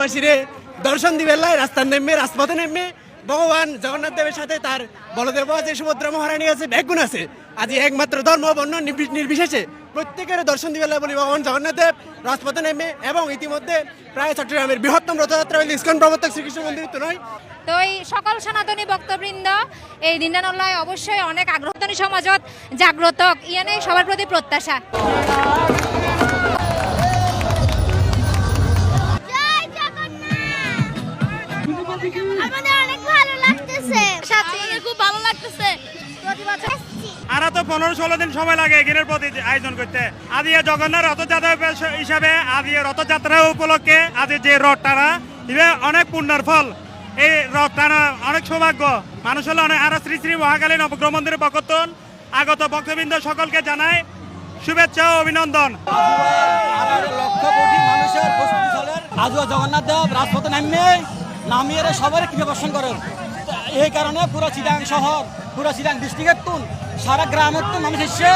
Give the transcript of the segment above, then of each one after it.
বাসীরে দর্শন দিবেলায় রাস্তার নেমে, রাজপথে নেমে। ভগবান জগন্নাথ দেবের সাথে তার বলদেব আছে সুভদ্রা মহারানী আছে ব্যাগুন আছে। আজ একমাত্র ধর্ম বর্ণ নির্বি- নির্বিশেষে প্রত্যেকের দর্শন দিবেলায় বলি ভগবান জগন্নাথ দেব, রাজপথে নেমে এবং ইতিমধ্যে প্রায় চট্টগ্রামের বৃহত্তম রথযাত্রা হইল ইস্কন প্রবর্তক শ্রীকৃষ্ণ মন্দির, তো নয়? তো এই সকল সনাতনী ভক্তবৃন্দ, এই দিনটা নল্লায় অবশ্যই অনেক আগ্রহতনী সমাজত জাগ্রত। ইয়ানে সবার প্রতি প্রত্যাশা। লাগতেছে। খুব ভালো লাগতেছে। প্রতি বছর আসছি আর তো পনেরো ষোলো দিন সময় লাগে এখানের প্রতি আয়োজন করতে। আদি জগন্নাথ রথযাত্রা হিসাবে আদি রথযাত্রা উপলক্ষে আজ যে রথ টানা অনেক পুণ্যের ফল। এই রথ টানা অনেক সৌভাগ্য। মানুষ হলো অনেক আর শ্রী শ্রী মহাকালী নবগ্রহ মন্দিরের পক্ষতন আগত ভক্তবৃন্দ সকলকে জানায় শুভেচ্ছা ও অভিনন্দন। লক্ষ কোটি মানুষের আজও জগন্নাথ দেব রাজপথে নামে নামিয়ে সবাই কৃপা বর্ষণ করেন। এই কারণে পুরো চিরাং শহর পুরো চিরাং ডিস্ট্রিক্টের তুন সারা গ্রামের তুন মানুষ এসছে।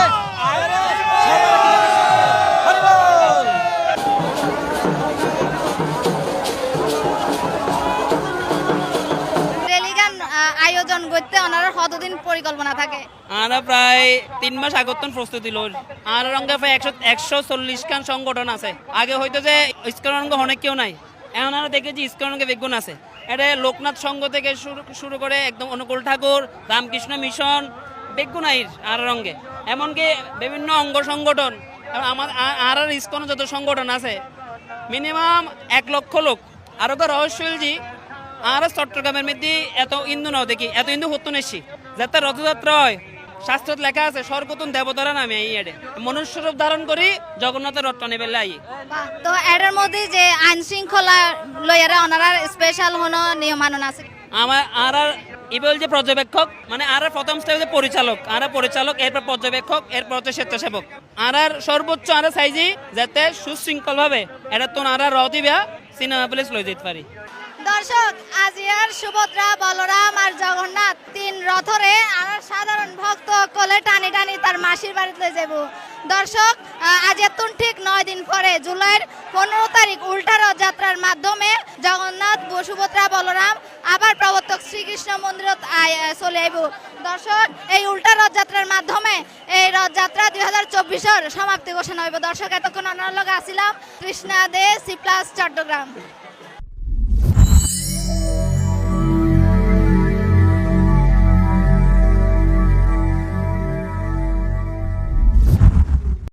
আয়োজন করতে ওনার কতদিন পরিকল্পনা থাকে? আমরা প্রায় তিন মাস আগতন প্রস্তুতি লোর আর রঙে প্রায় একশো একশো চল্লিশ খান সংগঠন আছে। আগে হয়তো যে ইস্কন রঙ অনেক কেউ নাই। এখন আমরা দেখেছি ইস্কন রঙে বেগুন আছে। এটা লোকনাথ সংঘ থেকে শুরু শুরু করে একদম অনুকূল ঠাকুর, রামকৃষ্ণ মিশন, বেগুনাইর আর রঙ্গে এমনকি বিভিন্ন অঙ্গ সংগঠন, আমার আর আর ইস্কন যত সংগঠন আছে, মিনিমাম এক লক্ষ লোক। আরও তো রহস্যজি আর চট্টগ্রামের মধ্যে এত ইন্দু নাও দেখি, এত ইন্দু হতো নেছি যাতে রথযাত্রা হয় শাস্ত্রত লেখা আছে স্বর্গতুন দেবতারা নামে এই এডে মনুষ্য রূপ ধারণ করি জগন্নাথের রথ টানে বেলা আই। তো এটার মধ্যে যে আইন শৃঙ্খলা লইয়ারা ওনারা স্পেশাল হনো নিয়মানন আছে? আমার আর আর ইবেল যে পর্যবেক্ষক মানে আর প্রথম স্টেপ যে পরিচালক। আর পরিচালক এরপর পর্যবেক্ষক এরপর হচ্ছে স্বেচ্ছাসেবক। আর আর সর্বোচ্চ আর চাইজি যাতে সুশৃঙ্খল ভাবে এটা তো আর আর রথিবা সিনেমা প্লেস লই যেতে পারি। দর্শক, আজিয়ার সুভদ্রা, বলরাম আর জগন্নাথ তিন রথরে আর সাধারণ ভক্ত কোলে টানি টানি তার মাসির বাড়িতে যাব। দর্শক আজ এতুন ঠিক নয় দিন পরে জুলাইয়ের পনেরো তারিখ উল্টা রথযাত্রার মাধ্যমে জগন্নাথ, সুভদ্রা, বলরাম আবার প্রবর্তক শ্রীকৃষ্ণ মন্দিরত চলে আইব। দর্শক, এই উল্টা রথযাত্রার মাধ্যমে এই রথযাত্রা দুই হাজার চব্বিশের সমাপ্তি ঘোষণা হইব। দর্শক, এতক্ষণ অন্য লগে আসিলাম কৃষ্ণা দে সি প্লাস চট্টগ্রাম।